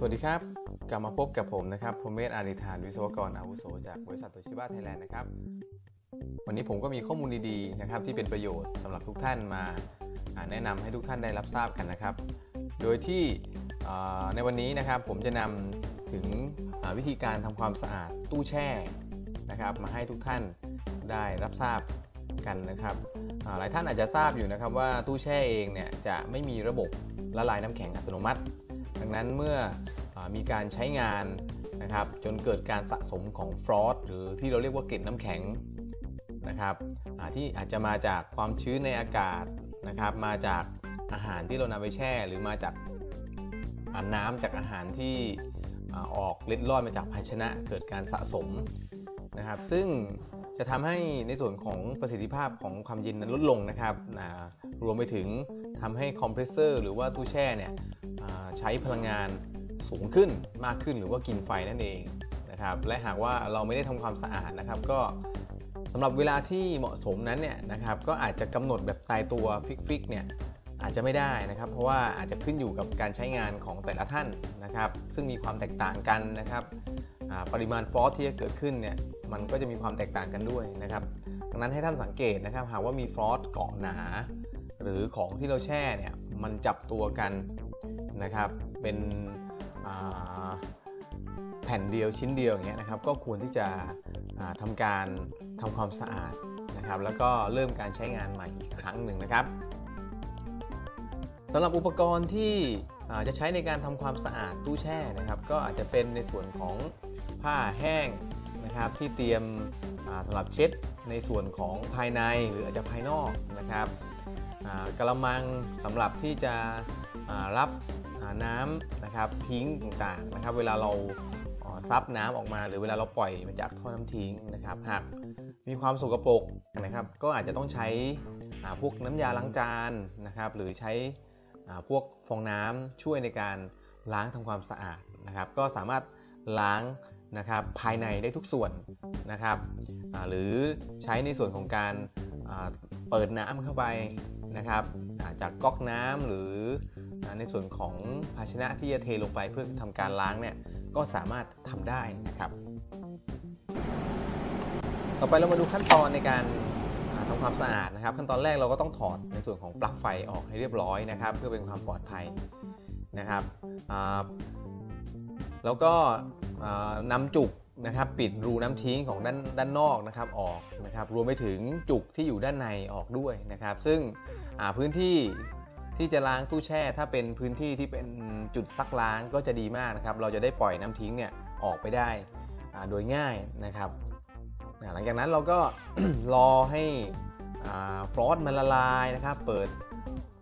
สวัสดีครับ กลับมาพบกับผมนะครับพรมเมศอาริธานวิศวกรอาวุโสจากบริษัทโตชิบะไทยแลนด์นะครับ วันนี้ผมก็มีข้อมูลดีๆนะครับที่เป็นประโยชน์สำหรับทุกท่านมาแนะนำให้ทุกท่านได้รับทราบกันนะครับ โดยที่ในวันนี้นะครับผมจะนำถึงวิธีการทำความสะอาดตู้แช่นะครับ มาให้ทุกท่านได้รับทราบกันนะครับหลายท่านอาจจะทราบอยู่นะครับว่าตู้แช่เองเนี่ยจะไม่มีระบบละลายน้ำแข็งอัตโนมัติังนั้นเมื่ออมีการใช้งานนะครับจนเกิดการสะสมของฟรอสหรือที่เราเรียกว่าเกล็ดน้ำแข็งนะครับที่อาจจะมาจากความชื้นในอากาศนะครับ มาจากอาหารที่เรานำไปแช่ หรือมาจากอ่าน้ำจากอาหารที่ออกเล็ดลอดมาจากภาชนะเกิดการสะสมนะครับ ซึ่งจะทำให้ในส่วนของประสิทธิภาพของความเย็นนั้นลดลงนะครับรวมไปถึงทำให้คอมเพรสเซอร์หรือว่าตู้แช่เนี่ย ใช้พลังงานสูงขึ้นมากขึ้นหรือว่ากินไฟนั่นเองนะครับและหากว่าเราไม่ได้ทำความสะอาดนะครับ ก็สำหรับเวลาที่เหมาะสมนั้นเนี่ยนะครับ ก็อาจจะกำหนดแบบตายตัวฟิกๆเนี่ยอาจจะไม่ได้นะครับ เพราะว่าอาจจะขึ้นอยู่กับการใช้งานของแต่ละท่านนะครับ ซึ่งมีความแตกต่างกันนะครับปริมาณฟอสที่จะเกิดขึ้นเนี่ยมันก็จะมีความแตกต่างกันด้วยนะครับ ดังนั้นให้ท่านสังเกตนะครับ หากว่ามีฟอสเกาะหนา หรือของที่เราแช่เนี่ยมันจับตัวกัน นะครับ เป็นแผ่นเดียวชิ้นเดียวอย่างเงี้ยนะครับ ก็ควรที่จะอ่าทำการทำความสะอาดนะครับ แล้วก็เริ่มการใช้งานใหม่อีกครั้งหนึ่งนะครับสำหรับอุปกรณ์ที่จะใช้ในการทำความสะอาดตู้แช่นะครับ ก็อาจจะเป็นในส่วนของผ้าแห้งนะครับที่เตรียมอ่าสำหรับเช็ดในส่วนของภายในหรืออาจจะภายนอกนะครับกระมังสำหรับที่จะ รับน้ำนะครับทิ้งต่างๆนะครับ เวลาเราซับน้ำออกมา หรือเวลาเราปล่อยมาจากท่อน้ำทิ้งนะครับ หากมีความสกปรกนะครับ ก็อาจจะต้องใช้พวกน้ำยาล้างจานนะครับ หรือใช้พวกฟองน้ำช่วยในการล้างทำความสะอาดนะครับ ก็สามารถล้าง นะครับภายในได้ทุกส่วนนะครับหรือใช้ในส่วนของการเปิดน้ำเข้าไปนะครับจากก๊อกน้ำหรือในส่วนของภาชนะที่จะเทลงไปเพื่อทำการล้างเนี่ยก็สามารถทำได้นะครับ ต่อไปเรามาดูขั้นตอนในการอ่าทำความสะอาดนะครับ ขั้นตอนแรกเราก็ต้องถอดในส่วนของปลั๊กไฟออกให้เรียบร้อยนะครับ เพื่อเป็นความปลอดภัยนะครับแล้วก็ อ่านำจุกนะครับ ปิดรูน้ำทิ้งของด้านด้านนอกนะครับออกนะครับ รวมไปถึงจุกที่อยู่ด้านในออกด้วยนะครับ ซึ่งพื้นที่ที่จะล้างตู้แช่ ถ้าเป็นพื้นที่ที่เป็นจุดซักล้างก็จะดีมากนะครับ เราจะได้ปล่อยน้ำทิ้งเนี่ยออกไปได้โดยง่ายนะครับหลังจากนั้นเราก็รอให้ฟรอสมันละลายนะครับ เปิด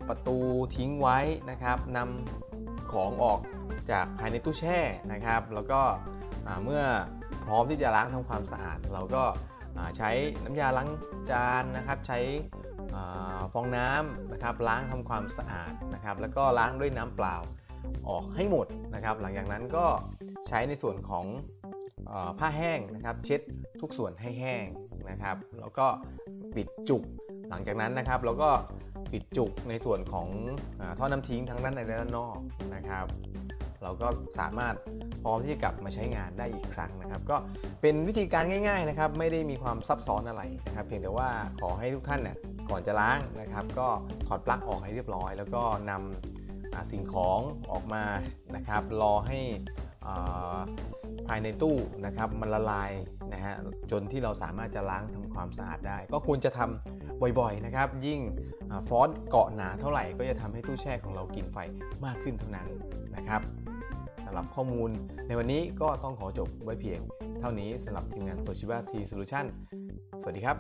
ประตูทิ้งไว้นะครับนำ ของออกจากภายในตู้แช่นะครับ แล้วก็เมื่อพร้อมที่จะล้างทำความสะอาด เราก็ใช้น้ำยาล้างจานนะครับ ใช้อฟองน้ำนะครับล้างทำความสะอาดนะครับ แล้วก็ล้างด้วยน้ำเปล่าออกให้หมดนะครับ หลังจากนั้นก็ใช้ในส่วนของอผ้าแห้งนะครับ เช็ดทุกส่วนให้แห้งนะครับ แล้วก็ปิดจุก หลังจากนั้นนะครับเราก็ปิดจุกในส่วนของอท่อน้ำทิ้งทั้งด้านในและด้านนอกนะครับ เราก็สามารถพร้อมที่จะกลับมาใช้งานได้อีกครั้งนะครับ ก็เป็นวิธีการง่าย ๆนะครับ ไม่ได้มีความซับซ้อนอะไรนะครับ เพียงแต่ว่าขอให้ทุกท่านเนี่ยก่อนจะล้างนะครับ ก็ถอดปลั๊กออกให้เรียบร้อย แล้วก็นำอ่าสิ่งของออกมานะครับ รอให้อ่า ภายในตู้นะครับมันละลายนะฮะจนที่เราสามารถจะล้างทำความสะอาดได้ ก็ควรจะทำบ่อยๆนะครับ ยิ่งฟอนต์เกาะหนาเท่าไหร่ก็จะทำให้ตู้แช่ของเรากินไฟมากขึ้นเท่านั้นนะครับสำหรับข้อมูลในวันนี้ก็ต้องขอจบไว้เพียง เท่านี้สำหรับทีมงานโตชิบะทีโซลูชันสวัสดีครับ